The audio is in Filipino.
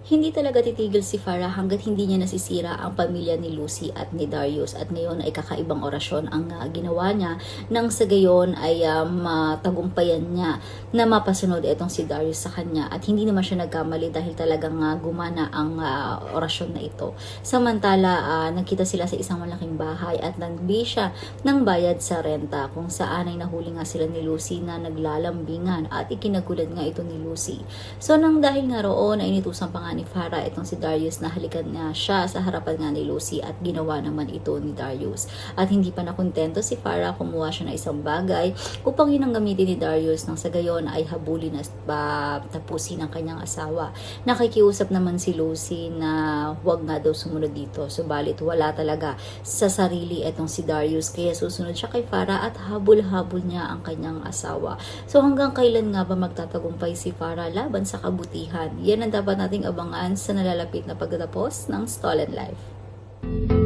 Hindi talaga titigil si Farah hanggat hindi niya nasisira ang pamilya ni Lucy at ni Darius at ngayon ay kakaibang orasyon ang uh, ginawa niya nang sa gayon ay uh, matagumpayan niya na mapasunod itong si Darius sa kanya at hindi naman siya nagkamali dahil talagang uh, gumana ang uh, orasyon na ito. Samantala, uh, nagkita sila sa isang malaking bahay at nagbi siya ng bayad sa renta kung saan ay nahuli nga sila ni Lucy na naglalambingan at ikinagulat nga ito ni Lucy. So nang dahil nga roon ay inutusan pa ni Farah itong si Darius na halikan nga siya sa harapan nga ni Lucy at ginawa naman ito ni Darius. At hindi pa nakontento si Farah, kumuha siya ng isang bagay upang yun ang gamitin ni Darius nang sa gayon ay habulin na uh, tapusin ang kanyang asawa. Nakikiusap naman si Lucy na huwag nga daw sumunod dito. Subalit wala talaga sa sarili itong si Darius kaya susunod siya kay Farah at habol-habol niya ang kanyang asawa. So hanggang kailan nga ba magtatagumpay si Farah laban sa kabutihan? Yan ang dapat nating abangan sa nalalapit na pagtatapos ng Stolen Life.